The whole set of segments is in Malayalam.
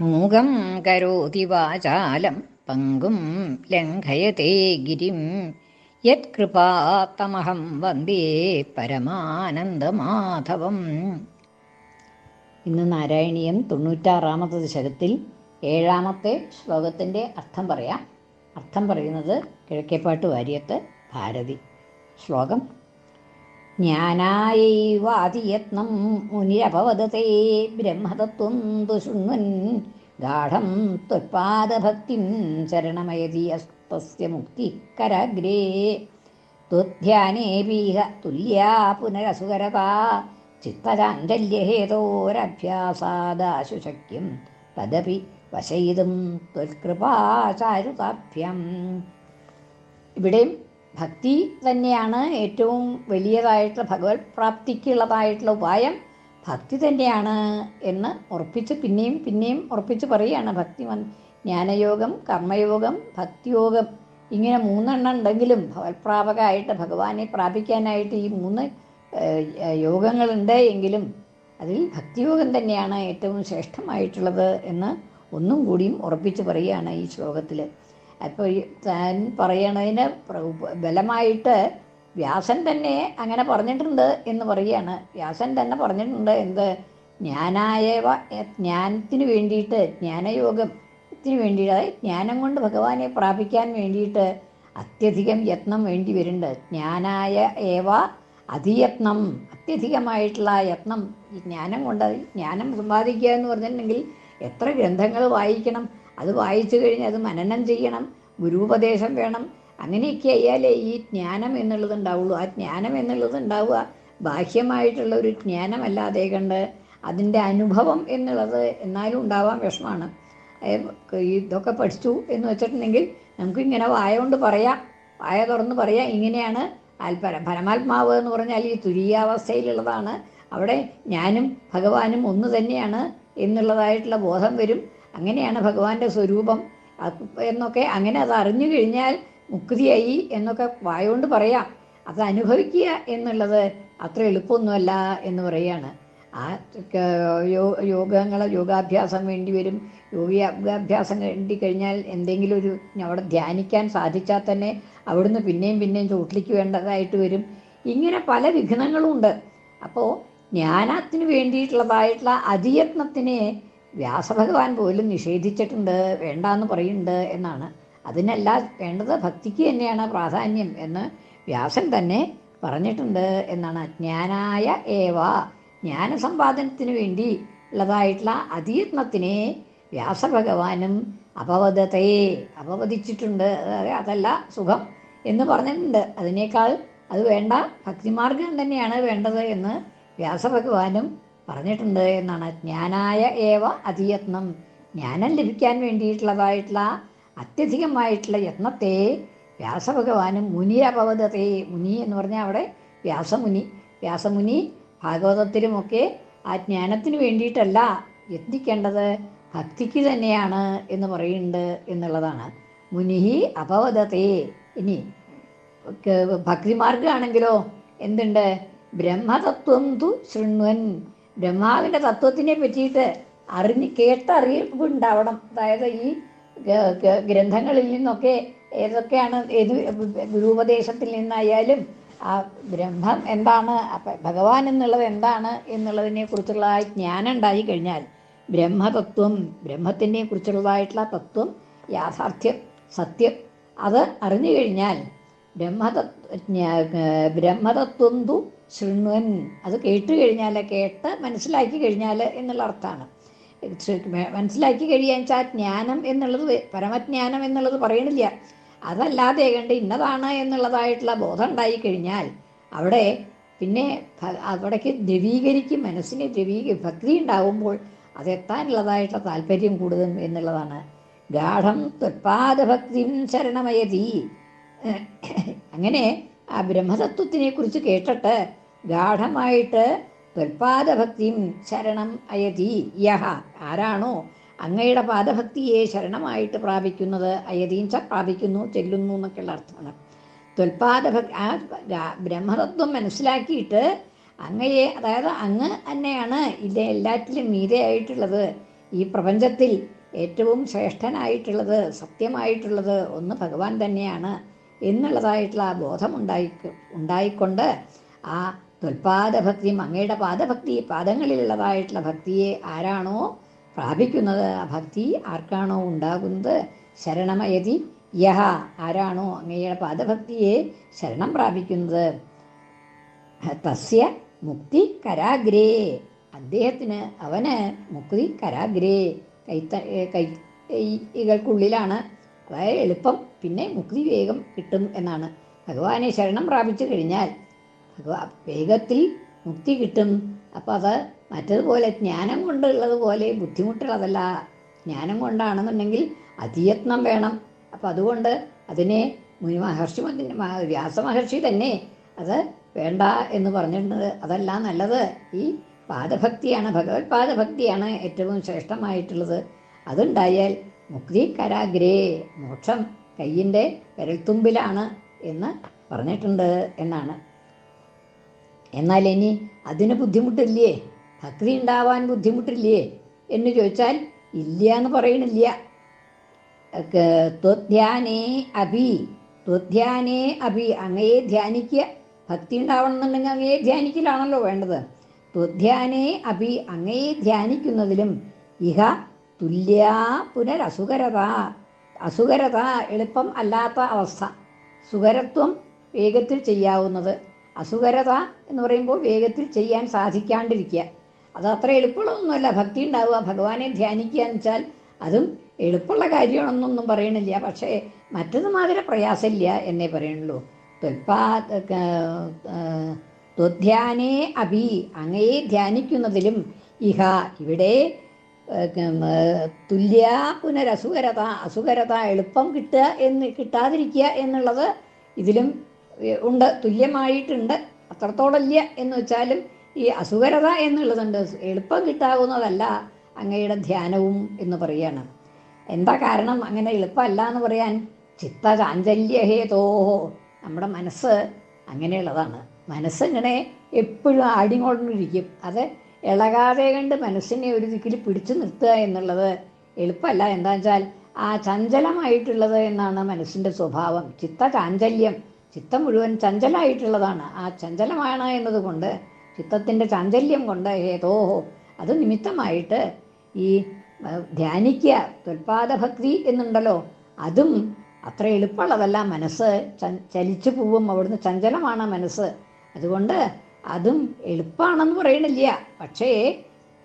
മൂകം കരോതി വാചാലം പങ്കും ലംഘയത്തെ ഗിരിം. യത്കൃപാത്തമഹം വന്ദേ പരമാനന്ദമാധവം. ഇന്ന് നാരായണീയം തൊണ്ണൂറ്റാറാമത്തെ ദശകത്തിൽ ഏഴാമത്തെ ശ്ലോകത്തിന്റെ അർത്ഥം പറയാം. അർത്ഥം പറയുന്നത് കിഴക്കേപ്പാട്ട് വാര്യത്ത് ഭാരതി. ശ്ലോകം ജ്ഞാനായൈവാതിയത്നം മുനിരപവദത്തെ ബ്രഹ്മതത്വം ദുശുണ്വൻ ഗാഠം ത്വത്പാദഭക്തിം ശരണമയതി അസ്തസ്യ മുക്തിക്കരാഗ്രേ. ത്വധ്യാനേപീഹ തുല്യാ പുനരസുകരതാ ചിത്തചാഞ്ചല്യഹേതോരഭ്യാസാദാശുശക്യം തദപി വശയിതും ത്വത്കൃപാചാരുതാഭ്യം ഇവിടെയും ഭക്തി തന്നെയാണ് ഏറ്റവും വലിയതായിട്ടുള്ള ഭഗവത് പ്രാപ്തിക്കുള്ളതായിട്ടുള്ള ഉപായം. ഭക്തി തന്നെയാണ് എന്ന് ഉറപ്പിച്ച് പിന്നെയും പിന്നെയും ഉറപ്പിച്ച് പറയുകയാണ് ഭക്തി ജ്ഞാനയോഗം കർമ്മയോഗം ഭക്തിയോഗം. ഇങ്ങനെ മൂന്നെണ്ണം ഉണ്ടെങ്കിലും ഭഗവത്പ്രാപകമായിട്ട് ഭഗവാനെ പ്രാപിക്കാനായിട്ട് ഈ മൂന്ന് യോഗങ്ങളുണ്ട് എങ്കിലും അതിൽ ഭക്തിയോഗം തന്നെയാണ് ഏറ്റവും ശ്രേഷ്ഠമായിട്ടുള്ളത് എന്ന് ഒന്നും കൂടിയും ഉറപ്പിച്ച് പറയുകയാണ് ഈ ശ്ലോകത്തിൽ അപ്പോൾ താൻ പറയണതിന് ബലമായിട്ട് വ്യാസൻ തന്നെ അങ്ങനെ പറഞ്ഞിട്ടുണ്ട് എന്ന് പറയുകയാണ്. വ്യാസൻ തന്നെ പറഞ്ഞിട്ടുണ്ട് എന്ത്? ജ്ഞാനായവ ജ്ഞാനത്തിന് വേണ്ടിയിട്ട് ജ്ഞാനയോഗത്തിന് വേണ്ടിയിട്ട് അതായത് ജ്ഞാനം കൊണ്ട് ഭഗവാനെ പ്രാപിക്കാൻ വേണ്ടിയിട്ട് അത്യധികം യത്നം വേണ്ടി വരുന്നുണ്ട്. ജ്ഞാനായ ഏവ അതിയത്നം. അത്യധികമായിട്ടുള്ള യത്നം. ഈ ജ്ഞാനം കൊണ്ട് ജ്ഞാനം സമ്പാദിക്കുക എന്ന് പറഞ്ഞിട്ടുണ്ടെങ്കിൽ എത്ര ഗ്രന്ഥങ്ങൾ വായിക്കണം? അത് വായിച്ചു കഴിഞ്ഞ് അത് മനനം ചെയ്യണം ഗുരുപദേശം വേണം. അങ്ങനെയൊക്കെ ആയാലേ ഈ ജ്ഞാനം എന്നുള്ളത് ഉണ്ടാവുള്ളൂ ആ ജ്ഞാനം എന്നുള്ളത് ഉണ്ടാവുക ബാഹ്യമായിട്ടുള്ള ഒരു ജ്ഞാനമല്ലാതെ കണ്ട് അതിന്റെ അനുഭവം എന്നുള്ളത് എന്നാലും ഉണ്ടാവാൻ വിഷമാണ് ഇതൊക്കെ പഠിച്ചു എന്ന് വെച്ചിട്ടുണ്ടെങ്കിൽ നമുക്ക് ഇങ്ങനെ വായ കൊണ്ട് പറയാം. വായ തുറന്ന് പറയാം. ഇങ്ങനെയാണ് ആൽപര പരമാത്മാവ് എന്ന് പറഞ്ഞാൽ ഈ തുരീയാവസ്ഥയിലുള്ളതാണ്. അവിടെ ഞാനും ഭഗവാനും ഒന്ന് തന്നെയാണ് എന്നുള്ളതായിട്ടുള്ള ബോധം വരും. അങ്ങനെയാണ് ഭഗവാന്റെ സ്വരൂപം. എന്നൊക്കെ അങ്ങനെ അത് അറിഞ്ഞു കഴിഞ്ഞാൽ മുക്തിയായി എന്നൊക്കെ വായോണ്ട് പറയാം. അത് അനുഭവിക്കുക എന്നുള്ളത് അത്ര എളുപ്പമൊന്നുമല്ല എന്ന് പറയുകയാണ് ആ യോഗങ്ങൾ യോഗാഭ്യാസം വേണ്ടി വരും. യോഗാഭ്യാസം വേണ്ടി കഴിഞ്ഞാൽ എന്തെങ്കിലും ഒരു അവിടെ ധ്യാനിക്കാൻ സാധിച്ചാൽ തന്നെ അവിടുന്ന് പിന്നെയും പിന്നെയും ചോട്ടിലേക്ക് വേണ്ടതായിട്ട് വരും. ഇങ്ങനെ പല വിഘ്നങ്ങളും ഉണ്ട് അപ്പോൾ ജ്ഞാനത്തിന് വേണ്ടിയിട്ടുള്ളതായിട്ടുള്ള അതിയത്നത്തിനെ വ്യാസഭഗവാൻ പോലും നിഷേധിച്ചിട്ടുണ്ട് വേണ്ട എന്ന് പറയുന്നുണ്ട് എന്നാണ്. അതിനല്ല വേണ്ടത് ഭക്തിക്ക് തന്നെയാണ് പ്രാധാന്യം എന്ന് വ്യാസൻ തന്നെ പറഞ്ഞിട്ടുണ്ട് എന്നാണ്. അജ്ഞാനായ ഏവ ജ്ഞാനസമ്പാദനത്തിന് വേണ്ടി ഉള്ളതായിട്ടുള്ള അതിയത്നത്തിനെ വ്യാസഭഗവാനും അപവദതയെ അപവദിച്ചിട്ടുണ്ട്. അതല്ല സുഖം എന്ന് പറഞ്ഞിട്ടുണ്ട്. അതിനേക്കാൾ അത് വേണ്ട ഭക്തിമാർഗം തന്നെയാണ് വേണ്ടത് എന്ന് വ്യാസഭഗവാനും പറഞ്ഞിട്ടുണ്ട് എന്നാണ്. ജ്ഞാനായ ഏവ അതിയത്നം ജ്ഞാനം ലഭിക്കാൻ വേണ്ടിയിട്ടുള്ളതായിട്ടുള്ള അത്യധികമായിട്ടുള്ള യത്നത്തെ വ്യാസഭഗവാനും മുനിരപവദത്തെ മുനി എന്ന് പറഞ്ഞാൽ അവിടെ വ്യാസമുനി. വ്യാസമുനി ഭാഗവതത്തിലുമൊക്കെ ആ ജ്ഞാനത്തിന് വേണ്ടിയിട്ടല്ല യത്നിക്കേണ്ടത് ഭക്തിക്ക് തന്നെയാണ് എന്ന് പറയുന്നുണ്ട് എന്നുള്ളതാണ്. മുനിഹി അപവദത്തെ ഇനി ഭക്തിമാർഗമാണെങ്കിലോ എന്തുണ്ട്? ബ്രഹ്മതത്വം തു ശൃണ്വൻ. ബ്രഹ്മാവിന്റെ തത്വത്തിനെ പറ്റിയിട്ട് അറിഞ്ഞ് കേട്ടറിവുണ്ടാവണം. അതായത് ഈ ഗ്രന്ഥങ്ങളിൽ നിന്നൊക്കെ ഏതൊക്കെയാണ് ഏത് ഗുരുപദേശത്തിൽ നിന്നായാലും ആ ബ്രഹ്മം എന്താണ് ഭഗവാൻ എന്നുള്ളത് എന്താണ് എന്നുള്ളതിനെ കുറിച്ചുള്ള ജ്ഞാനം ഉണ്ടായി കഴിഞ്ഞാൽ ബ്രഹ്മതത്വം ബ്രഹ്മത്തിനെ കുറിച്ചുള്ളതായിട്ടുള്ള തത്വം യാഥാർത്ഥ്യം സത്യം അത് അറിഞ്ഞു കഴിഞ്ഞാൽ ബ്രഹ്മതത്വ ബ്രഹ്മതത്വം തു ശൃണ്വൻ അത് കേട്ട് കഴിഞ്ഞാൽ കേട്ട് മനസ്സിലാക്കി കഴിഞ്ഞാൽ എന്നുള്ള അർത്ഥമാണ്. മനസ്സിലാക്കി കഴിയാൻ വെച്ചാൽ ജ്ഞാനം എന്നുള്ളത് പരമജ്ഞാനം എന്നുള്ളത് പറയണില്ല. അതല്ലാതെ കണ്ട് ഇന്നതാണ് എന്നുള്ളതായിട്ടുള്ള ബോധം ഉണ്ടായി കഴിഞ്ഞാൽ അവിടെ പിന്നെ അവിടേക്ക് ദ്രവീകരിക്കും മനസ്സിനെ ദ്രവീക ഭക്തി ഉണ്ടാകുമ്പോൾ അതെത്താനുള്ളതായിട്ടുള്ള താല്പര്യം കൂടുതൽ എന്നുള്ളതാണ്. ഗാഠം ത്വത്പാദഭക്തിം ശരണമയതി. അങ്ങനെ ആ ബ്രഹ്മതത്വത്തിനെ കുറിച്ച് കേട്ടിട്ട് ഗാഠമായിട്ട് ത്വൽപാദഭക്തിയും ശരണം അയതി യഹ. ആരാണോ അങ്ങയുടെ പാദഭക്തിയെ ശരണമായിട്ട് പ്രാപിക്കുന്നത് അയതീം ച പ്രാപിക്കുന്നു ചെല്ലുന്നു എന്നൊക്കെയുള്ള അർത്ഥമാണ്. ത്വൽപാദഭക്തി ആ ബ്രഹ്മതത്വം മനസ്സിലാക്കിയിട്ട് അങ്ങയെ അതായത് അങ്ങ് തന്നെയാണ് ഇത് എല്ലാറ്റിലും മീതയായിട്ടുള്ളത്. ഈ പ്രപഞ്ചത്തിൽ ഏറ്റവും ശ്രേഷ്ഠനായിട്ടുള്ളത് സത്യമായിട്ടുള്ളത് ഒന്ന് ഭഗവാൻ തന്നെയാണ്. എന്നുള്ളതായിട്ടുള്ള ആ ബോധം ഉണ്ടായി ഉണ്ടായിക്കൊണ്ട് ആ തൊൽപാദഭക്തിയും അങ്ങയുടെ പാദഭക്തി പാദങ്ങളിലുള്ളതായിട്ടുള്ള ഭക്തിയെ ആരാണോ പ്രാപിക്കുന്നത്? ആ ഭക്തി ആർക്കാണോ ഉണ്ടാകുന്നത്? ശരണമയതി. യഹ ആരാണോ അങ്ങയുടെ പാദഭക്തിയെ ശരണം പ്രാപിക്കുന്നത്? തസ്യ മുക്തി കരാഗ്രേ. അദ്ദേഹത്തിന് അവന് മുക്തി കരാഗ്രേ. കൈത്ത കൈകൾക്കുള്ളിലാണ്. അതായത് എളുപ്പം. പിന്നെ മുക്തി വേഗം കിട്ടും എന്നാണ്. ഭഗവാനെ ശരണം പ്രാപിച്ചു കഴിഞ്ഞാൽ ഭഗവാ വേഗത്തിൽ മുക്തി കിട്ടും. അപ്പം അത് മറ്റതുപോലെ ജ്ഞാനം കൊണ്ടുള്ളതുപോലെ ബുദ്ധിമുട്ടുള്ളതല്ല. ജ്ഞാനം കൊണ്ടാണെന്നുണ്ടെങ്കിൽ അതിയത്നം വേണം. അപ്പം അതുകൊണ്ട് അതിനെ മുനി മഹർഷി വ്യാസമഹർഷി തന്നെ അത് വേണ്ട എന്ന് പറഞ്ഞിട്ടുണ്ട്. അതല്ല നല്ലത്. ഈ പാദഭക്തിയാണ് ഭഗവത് പാദഭക്തിയാണ് ഏറ്റവും ശ്രേഷ്ഠമായിട്ടുള്ളത്. അതുണ്ടായാൽ മുക്തി കരാഗ്രേ മോക്ഷം കയ്യിന്റെ വിരൽത്തുമ്പിലാണ് എന്ന് പറഞ്ഞിട്ടുണ്ട് എന്നാണ്. എന്നാൽ ഇനി അതിന് ബുദ്ധിമുട്ടില്ലേ? ഭക്തി ഉണ്ടാവാൻ ബുദ്ധിമുട്ടില്ലേ? എന്ന് ചോദിച്ചാൽ ഇല്ല എന്ന് പറയണില്ല ത്വധ്യാനേ അഭി ത്വധ്യാനേ അഭി അങ്ങയെ ധ്യാനിക്കുക. ഭക്തി ഉണ്ടാവണമെന്നുണ്ടെങ്കിൽ അങ്ങയെ ധ്യാനിക്കലാണല്ലോ വേണ്ടത്. ത്വധ്യാനേ അഭി അങ്ങയെ ധ്യാനിക്കുന്നതിലും ഇഹ തുല്യ പുനരസുകരത അസുകരത എളുപ്പം അല്ലാത്ത അവസ്ഥ. സുകരത്വം വേഗത്തിൽ ചെയ്യാവുന്നത്. അസുകരത എന്ന് പറയുമ്പോൾ വേഗത്തിൽ ചെയ്യാൻ സാധിക്കാണ്ടിരിക്കുക. അത് അത്ര എളുപ്പമുള്ളതൊന്നുമല്ല. ഭക്തി ഉണ്ടാവുക ഭഗവാനെ ധ്യാനിക്കുക എന്ന് വെച്ചാൽ അതും എളുപ്പമുള്ള കാര്യമാണെന്നൊന്നും പറയണില്ല. പക്ഷേ മറ്റത് മാതിരി പ്രയാസമില്ല എന്നേ പറയണുള്ളൂ ത്വൽപാ ത്വധ്യാനേ അഭി അങ്ങയെ ധ്യാനിക്കുന്നതിലും ഇഹ ഇവിടെ തുല്യ പുനരസുകരത അസുകരത എളുപ്പം കിട്ടുക എന്ന് കിട്ടാതിരിക്കുക എന്നുള്ളത് ഇതിലും ഉണ്ട് തുല്യമായിട്ടുണ്ട്. അത്രത്തോളമില്ല എന്ന് വെച്ചാലും ഈ അസുഖരത എന്നുള്ളതുണ്ട്. എളുപ്പം കിട്ടാവുന്നതല്ല അങ്ങയുടെ ധ്യാനവും എന്ന് പറയാണ്. എന്താ കാരണം അങ്ങനെ എളുപ്പമല്ല എന്ന് പറയാൻ? ചിത്ത ചാഞ്ചല്യഹേതോഹോ നമ്മുടെ മനസ്സ് അങ്ങനെയുള്ളതാണ്. മനസ്സിങ്ങനെ എപ്പോഴും ആടിങ്ങോണ്ടിരിക്കും. അത് ഇളകാതെ കണ്ട് മനസ്സിനെ ഒരു ദിക്കിൽ പിടിച്ചു നിർത്തുക എന്നുള്ളത് എളുപ്പമല്ല. എന്താ വെച്ചാൽ ആ ചഞ്ചലമായിട്ടുള്ളത് എന്നാണ് മനസ്സിന്റെ സ്വഭാവം. ചിത്ത ചാഞ്ചല്യം ചിത്തം മുഴുവൻ ചഞ്ചലമായിട്ടുള്ളതാണ് ആ ചഞ്ചലമാണ് എന്നതുകൊണ്ട് ചിത്തത്തിന്റെ ചാഞ്ചല്യം കൊണ്ട് ഏതോഹോ അത് നിമിത്തമായിട്ട് ഈ ധ്യാനിക്കുക തുൽപാദഭക്തി എന്നുണ്ടല്ലോ അതും അത്ര എളുപ്പമുള്ളതല്ല. മനസ്സ് ചലിച്ചു പോവും. അവിടുന്ന് ചഞ്ചലമാണ് മനസ്സ്. അതുകൊണ്ട് അതും എളുപ്പമാണെന്ന് പറയണില്ല. പക്ഷേ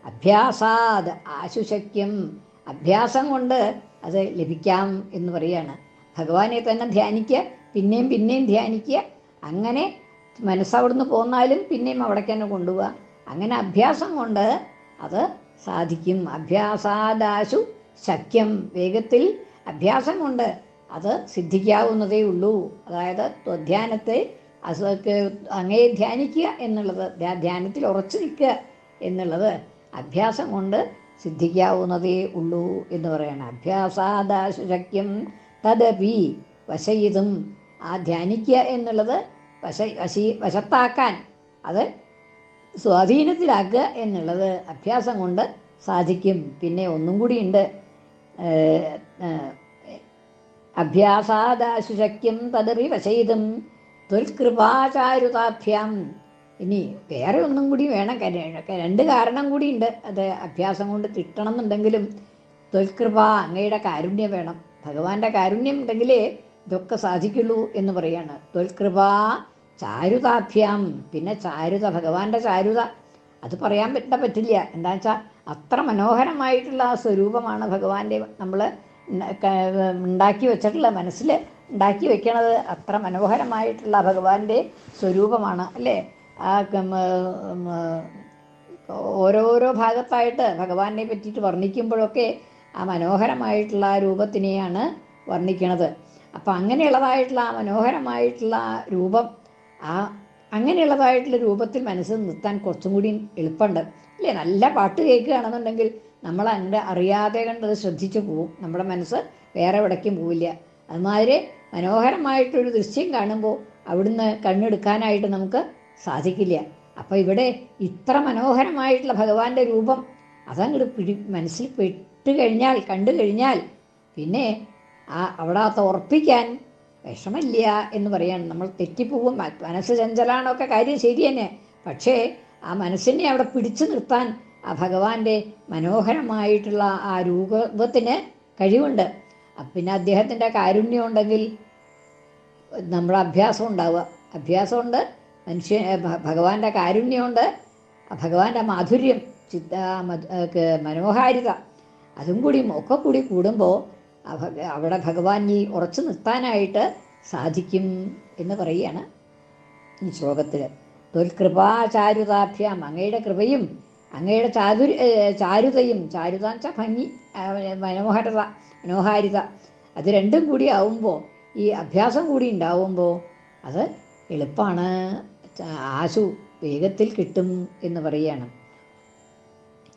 അഭ്യാസാത് ആശുശക്യം അഭ്യാസം കൊണ്ട് അത് ലഭിക്കാം എന്ന് പറയാണ്. ഭഗവാനെ തന്നെ ധ്യാനിക്കുക പിന്നെയും പിന്നെയും ധ്യാനിക്കുക. അങ്ങനെ മനസ്സവിടുന്ന് പോന്നാലും പിന്നെയും അവിടേക്ക് തന്നെ കൊണ്ടുപോവുക അങ്ങനെ അഭ്യാസം കൊണ്ട് അത് സാധിക്കും. അഭ്യാസാദാശു ശക്യം. വേഗത്തിൽ അഭ്യാസം കൊണ്ട് അത് സിദ്ധിക്കാവുന്നതേ ഉള്ളൂ. അതായത് ധ്യാനത്തെ അസുഖക്ക് അങ്ങേ ധ്യാനിക്കുക എന്നുള്ളത് ധ്യാനത്തിൽ ഉറച്ചു നിൽക്കുക എന്നുള്ളത് അഭ്യാസം കൊണ്ട് സിദ്ധിക്കാവുന്നതേ ഉള്ളൂ എന്ന് പറയണം. അഭ്യാസാദാശു ശക്യം. തദപി വശയിതും ആ ധ്യാനിക്കുക എന്നുള്ളത് വശ വശീ വശത്താക്കാൻ അത് സ്വാധീനത്തിലാക്കുക എന്നുള്ളത് അഭ്യാസം കൊണ്ട് സാധിക്കും. പിന്നെ ഒന്നും കൂടിയുണ്ട് അഭ്യാസാദാശുശക്യം തദറി വശയിതും തുൽകൃപാചാരുതാഭ്യാം ഇനി വേറെ ഒന്നും കൂടി വേണം. രണ്ട് കാരണം കൂടിയുണ്ട് അത് അഭ്യാസം കൊണ്ട് തിട്ടണം എന്നുണ്ടെങ്കിലും തൊൽകൃപ അങ്ങയുടെ കാരുണ്യം വേണം. ഭഗവാന്റെ കാരുണ്യം ഉണ്ടെങ്കിലേ ഇതൊക്കെ സാധിക്കുള്ളൂ എന്ന് പറയാണ്. ത്വൽകൃപ ചാരുതാഭ്യാം. പിന്നെ ചാരുത ഭഗവാന്റെ ചാരുത. അത് പറയാൻ പറ്റ പറ്റില്ല. എന്താ വെച്ചാൽ അത്ര മനോഹരമായിട്ടുള്ള ആ സ്വരൂപമാണ് ഭഗവാന്റെ നമ്മൾ ഉണ്ടാക്കി വെച്ചിട്ടുള്ള മനസ്സിൽ ഉണ്ടാക്കി വെക്കണത്. അത്ര മനോഹരമായിട്ടുള്ള ഭഗവാന്റെ സ്വരൂപമാണ് അല്ലേ? ആ ഓരോരോ ഭാഗത്തായിട്ട് ഭഗവാനെ പറ്റിയിട്ട് വർണിക്കുമ്പോഴൊക്കെ ആ മനോഹരമായിട്ടുള്ള ആ രൂപത്തിനെയാണ് വർണിക്കണത്. അപ്പം അങ്ങനെയുള്ളതായിട്ടുള്ള ആ മനോഹരമായിട്ടുള്ള ആ രൂപം ആ അങ്ങനെയുള്ളതായിട്ടുള്ള രൂപത്തിൽ മനസ്സിൽ നിർത്താൻ കുറച്ചും കൂടി എളുപ്പമുണ്ട്. അല്ലേ? നല്ല പാട്ട് കേൾക്കുകയാണെന്നുണ്ടെങ്കിൽ നമ്മൾ അങ്ങനെ അറിയാതെ കണ്ടത് ശ്രദ്ധിച്ചു പോവും. നമ്മുടെ മനസ്സ് വേറെ എവിടേക്കും പോവില്ല. അതുമാതിരി മനോഹരമായിട്ടൊരു ദൃശ്യം കാണുമ്പോൾ അവിടുന്ന് കണ്ണെടുക്കാനായിട്ട് നമുക്ക് സാധിക്കില്ല. അപ്പോൾ ഇവിടെ ഇത്ര മനോഹരമായിട്ടുള്ള ഭഗവാന്റെ രൂപം അതങ്ങോട്ട് പിടി മനസ്സിൽ പെട്ട് കഴിഞ്ഞാൽ കണ്ടു കഴിഞ്ഞാൽ പിന്നെ ആ അവിടെ അത് ഉറപ്പിക്കാൻ വിഷമില്ല എന്ന് പറയാണ്. നമ്മൾ തെറ്റിപ്പോവും മനസ്സ് ചഞ്ചലാണൊക്കെ കാര്യം ശരി തന്നെ. പക്ഷേ ആ മനസ്സിനെ അവിടെ പിടിച്ചു നിർത്താൻ ആ ഭഗവാന്റെ മനോഹരമായിട്ടുള്ള ആ രൂപത്തിന് കഴിവുണ്ട്. പിന്നെ അദ്ദേഹത്തിന്റെ കാരുണ്യം ഉണ്ടെങ്കിൽ നമ്മുടെ അഭ്യാസം ഉണ്ടാവുക. അഭ്യാസമുണ്ട് മനുഷ്യ ഭഗവാന്റെ കാരുണ്യമുണ്ട് ഭഗവാന്റെ മാധുര്യം ചിത്ത മനോഹാരിത. അതും കൂടി ഒക്കെ കൂടി കൂടുമ്പോൾ അവിടെ ഭഗവാൻ ഈ ഉറച്ചു നിർത്താനായിട്ട് സാധിക്കും എന്ന് പറയുകയാണ് ഈ ശ്ലോകത്തിൽ തൊൽകൃപാചാരുതാഭ്യാം അങ്ങയുടെ കൃപയും അങ്ങയുടെ ചാതു ചാരുതയും ചാരുത എന്ന് വെച്ചാൽ ഭംഗി മനോഹരത മനോഹാരിത അത് രണ്ടും കൂടി ആവുമ്പോൾ ഈ അഭ്യാസം കൂടി ഉണ്ടാവുമ്പോൾ അത് എളുപ്പമാണ് ആശു വേഗത്തിൽ കിട്ടും എന്ന് പറയുകയാണ്.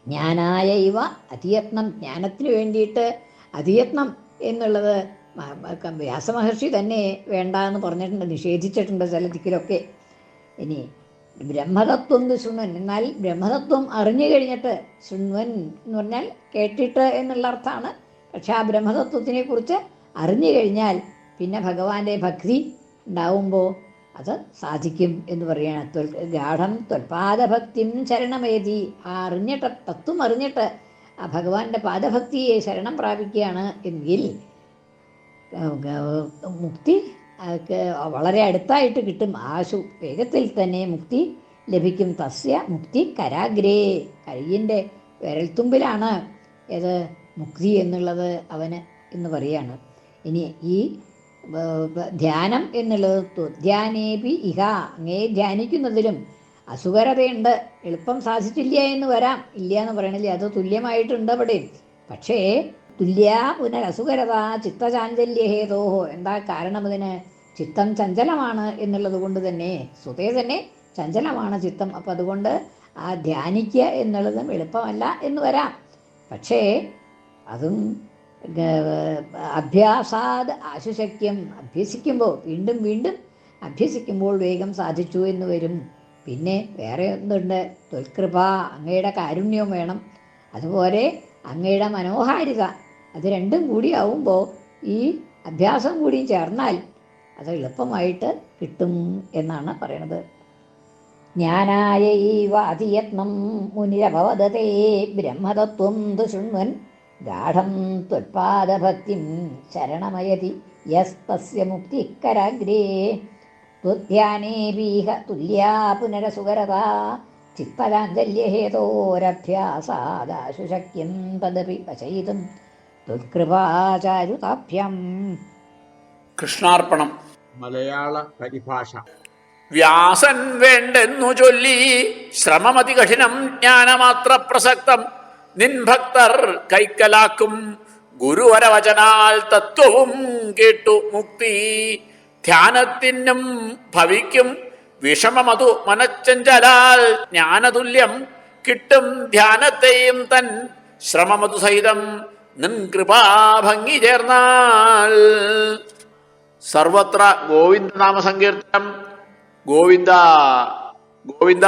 ജ്ഞാനായ ഇവ അതിയത്നം ജ്ഞാനത്തിന് വേണ്ടിയിട്ട് അതിയത്നം എന്നുള്ളത് വ്യാസ മഹർഷി വ്യാസമഹർഷി തന്നെ വേണ്ട എന്ന് പറഞ്ഞിട്ടുണ്ട് നിഷേധിച്ചിട്ടുണ്ട് ചില ദിക്കിലൊക്കെ ഇനി ബ്രഹ്മതത്വം ശൃണ്വൻ എന്നാൽ ബ്രഹ്മതത്വം അറിഞ്ഞു കഴിഞ്ഞിട്ട് ശൃണ്വൻ എന്ന് പറഞ്ഞാൽ കേട്ടിട്ട് എന്നുള്ള അർത്ഥമാണ്. പക്ഷെ ആ ബ്രഹ്മതത്വത്തിനെ കുറിച്ച് അറിഞ്ഞു കഴിഞ്ഞാൽ പിന്നെ ഭഗവാന്റെ ഭക്തി ഉണ്ടാവുമ്പോൾ അത് സാധിക്കും എന്ന് പറയുകയാണ് ഗാഠം തൊൽപാദഭക്തി ശരണമേതി ആ അറിഞ്ഞിട്ട് തത്വം അറിഞ്ഞിട്ട് ആ ഭഗവാന്റെ പാദഭക്തിയെ ശരണം പ്രാപിക്കുകയാണ് എങ്കിൽ മുക്തി വളരെ അടുത്തായിട്ട് കിട്ടും. ആശു വേഗത്തിൽ തന്നെ മുക്തി ലഭിക്കും. തസ്യ മുക്തി കരാഗ്രേ. കയ്യിന്റെ വിരൽത്തുമ്പിലാണ് ഏത് മുക്തി എന്നുള്ളത് അവന് എന്ന് പറയാണ്. ഇനി ഈ ധ്യാനം എന്നുള്ളത് ധ്യാനേപി ഇഹ അങ്ങേ ധ്യാനിക്കുന്നതിലും അസുഖരതയുണ്ട് എളുപ്പം സാധിച്ചില്ല എന്ന് വരാം. ഇല്ല എന്ന് പറയണില്ല. അത് തുല്യമായിട്ടുണ്ട് അവിടെ. പക്ഷേ തുല്യ പുനരസുഖരത ചിത്തചാഞ്ചല്യഹേതോഹോ. എന്താ കാരണം ഇതിന് ചിത്തം ചഞ്ചലമാണ് എന്നുള്ളത് കൊണ്ട് തന്നെ സ്വതേ തന്നെ ചഞ്ചലമാണ് ചിത്തം. അപ്പം അതുകൊണ്ട് ആ ധ്യാനിക്കുക എന്നുള്ളതും എളുപ്പമല്ല എന്ന് വരാം. പക്ഷേ അതും അഭ്യാസാദ് ആശുശക്യം അഭ്യസിക്കുമ്പോൾ വീണ്ടും വീണ്ടും അഭ്യസിക്കുമ്പോൾ വേഗം സാധിച്ചു എന്ന് വരും. പിന്നെ വേറെ ഒന്നുണ്ട് തൊൽകൃപ അങ്ങയുടെ കാരുണ്യവും വേണം. അതുപോലെ അങ്ങയുടെ മനോഹാരിത. അത് രണ്ടും കൂടി ആവുമ്പോൾ ഈ അഭ്യാസം കൂടി ചേർന്നാൽ അത് എളുപ്പമായിട്ട് കിട്ടും എന്നാണ് പറയണത്. ജ്ഞാനായൈവ അതിയത്നം മുനിരഭവതേ ബ്രഹ്മതത്വം തു ശൃണ്വൻ ഗാഠം ത്വൽപാദഭക്തിം ശരണമയതി യസ്തസ്യ മുക്തിക്കരാഗ്രേ. ത്വധ്യാനേപീഹ തുല്യാ പുനരസുകരതാ ചിത്തലാഞ്ജല്യഹേതോരഭ്യാസാദാശു ശക്യം തദപി വശയിതും ദുർകൃപാചാരുതാഭ്യം. കൃഷ്ണാർപ്പണം. മലയാള പരിഭാഷ. വ്യാസൻ വേണ്ടെന്നു ചൊല്ലി ശ്രമമതി കഠിനം ജ്ഞാനമാത്ര പ്രസക്തം നിൻഭക്തർ കൈക്കലാക്കും ഗുരുവരവചനാൽ തത്വവും കേട്ടു മുക്തി. ധ്യാനത്തിനും ഭവിക്കും. വിഷമമതു മനച്ചഞ്ചലാൽ ജ്ഞാനതുല്യം കിട്ടും ധ്യാനത്തെയും തൻ ശ്രമമതു സഹിതം നിൻ കൃപാഭംഗി ചേർന്നാൽ. സർവത്ര ഗോവിന്ദനാമ സങ്കീർത്തനം ഗോവിന്ദ ഗോവിന്ദ.